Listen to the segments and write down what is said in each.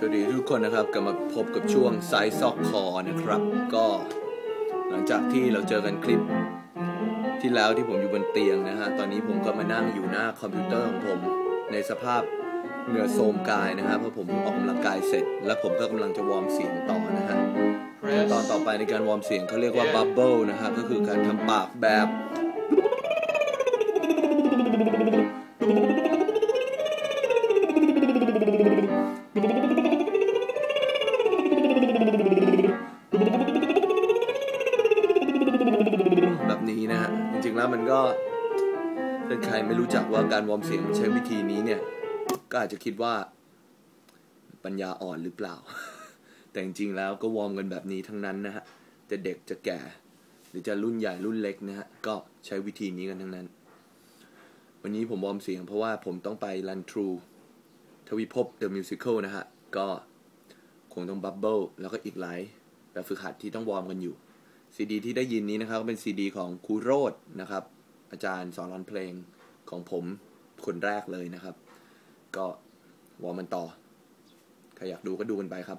สวัสดีทุกคนนะครับกลับมาพบกับช่วงไซซอกคอนะครับ ก็หลังจากที่เราเจอกันคลิปที่แล้วที่ผมอยู่บนเตียงนะฮะ ตอนนี้ผมก็มานั่งอยู่หน้าคอมพิวเตอร์ของผมในสภาพเหงื่อโทรมกายนะฮะเพราะผมออกกำลังกายเสร็จ แล้วผมก็กำลังจะวอร์มเสียงต่อนะฮะตอนต่อไปในการวอร์มเสียงเขาเรียกว่าบับเบิลนะฮะก็คือการทำปากแบบ ก็ถ้าใครไม่รู้จักว่าการวอร์มเสียงมันใช้วิธีนี้เนี่ย ก็อาจจะคิดว่า ปัญญาอ่อนหรือเปล่า แต่จริงๆแล้วก็วอร์มกันแบบนี้ทั้งนั้นนะฮะจะเด็กจะแก่ หรือจะรุ่นใหญ่รุ่นเล็กนะฮะก็ใช้วิธีนี้กันทั้งนั้น วันนี้ผมวอร์มเสียงเพราะว่าผมต้องไปรันทรูทวิภพ The Musical นะฮะก็คงต้องบับเบิลแล้วก็อีกหลายแบบฝึกหัดที่ต้องวอร์มกันอยู่ซีดีที่ได้ยินนี้นะครับก็เป็นซีดีของครูโรดนะครับ อาจารย์สอนร้องเพลงของผมคนแรกเลยนะครับ ก็วอร์มมันต่อ ใครอยากดูก็ดูกันไปครับ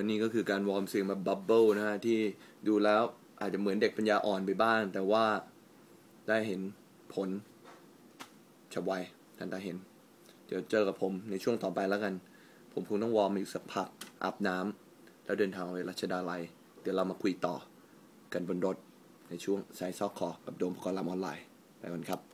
แล้วนี่ก็คือการวอร์มเสียงแบบบับเบิลนะฮะที่ดูแล้วอาจจะเหมือนเด็กปัญญาอ่อนไปบ้าง แต่ว่าได้เห็นผลฉับไวทันตาเห็น เดี๋ยวเจอกับผมในช่วงต่อไปแล้วกัน ผมคงต้องวอร์มอีกสักพักอาบน้ำแล้วเดินทางไปรัชดาลัย เดี๋ยวเรามาคุยต่อกันบนรถในช่วงสายซอกคอกับโดมพกรลำออนไลน์ไปกันครับ